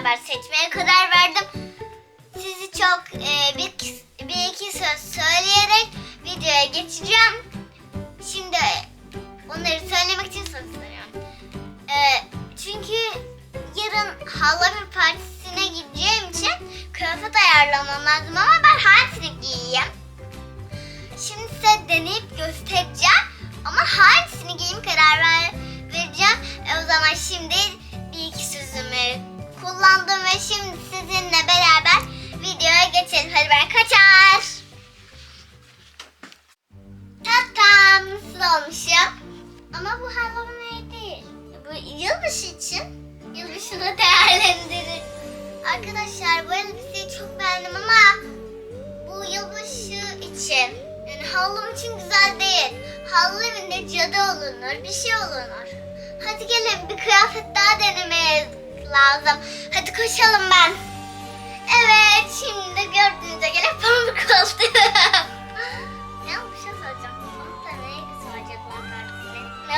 beraber seçmeye karar verdim. Sizi çok e, bir, bir iki söz söyleyerek videoya geçeceğim. Şimdi onları söylemek için söz soruyorum. E, çünkü yarın Halloween partisine gideceğim için kıyafet ayarlamam lazım ama ben hangisini bu yılbaşı için. Yılbaşını değerlendirin. Arkadaşlar bu elbiseyi çok beğendim ama bu yılbaşı için yani Halloween için güzel değil. Halloween'de cadı olunur, bir şey olunur. Hadi gelin bir kıyafet daha denemeye lazım. Hadi koşalım ben. Evet şimdi gördüğünüze göre pamuk oldu.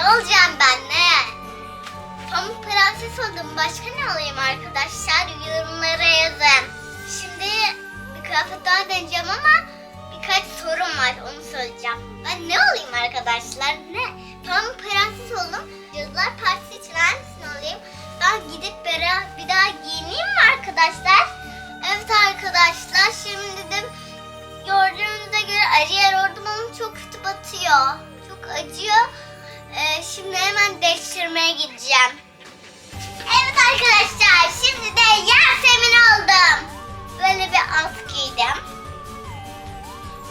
Ne olacağım ben ne? Pamuk prenses oldum. Başka ne olayım arkadaşlar? Yorumlara yazın. Şimdi bir kıyafet daha deneyeceğim ama birkaç sorun var. Onu söyleyeceğim. Ben ne olayım arkadaşlar? Ne? Pamuk prenses oldum. Cadılar Partisi için hangisini olayım? Ben gidip bir daha giyineyim mi arkadaşlar? Evet arkadaşlar şimdi de gördüğünüze göre Ariel ordum ama çok kötü batıyor. Çok acıyor. Ee, şimdi hemen değiştirmeye gideceğim. Evet arkadaşlar şimdi de Yasemin oldum. Böyle bir alt giydim.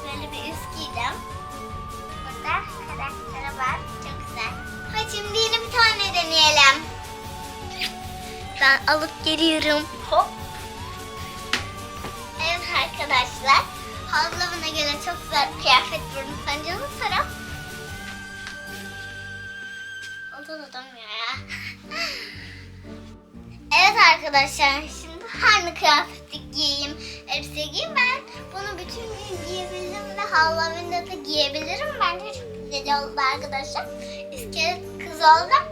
Böyle bir üst giydim. Burada karakteri var. Çok güzel. Hadi şimdi yeni bir tane deneyelim. Ben alıp geliyorum. Hop. Evet arkadaşlar. Havlamına göre çok güzel bir kıyafet Tutamıyor ya. evet arkadaşlar şimdi hangi kıyafeti giyeyim? Elbise giyeyim ben. Bunu bütün gün giyebilirim ve Halloween'de de giyebilirim. Bence çok güzel oldu arkadaşlar. İskelet kız oldum.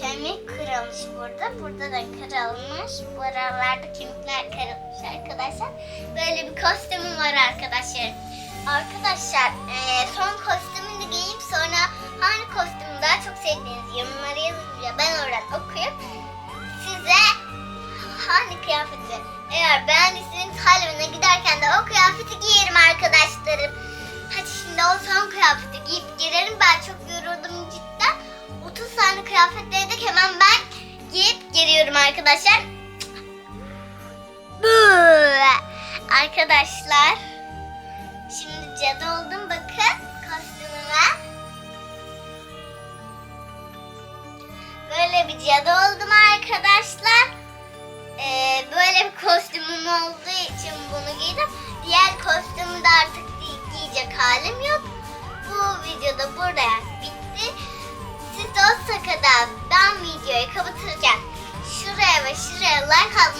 Kemik kırılmış burada. Burada da kırılmış. Bu aralarda kemikler kırılmış arkadaşlar. Böyle bir kostümüm var arkadaşlar. Arkadaşlar eee, son kostümünü giyeyim sonra hangi kostümü daha çok sevdiğiniz yorumlara yazın ya ben oradan okuyup size hangi kıyafeti eğer beğendiyseniz Halloween'e giderken de o kıyafeti giyerim arkadaşlarım. Hadi şimdi o son kıyafeti giyip girelim. Ben çok yoruldum cidden. 30 tane kıyafet denedik hemen ben giyip geliyorum arkadaşlar. Arkadaşlar şimdi cadı oldum bakın Böyle bir cadı oldum arkadaşlar. Ee, böyle bir kostümüm olduğu için bunu giydim. Diğer kostümü de artık giy- giyecek halim yok. Bu videoda burada bitti. Siz de o sırada ben videoyu kapatırken şuraya ve şuraya like atmayı.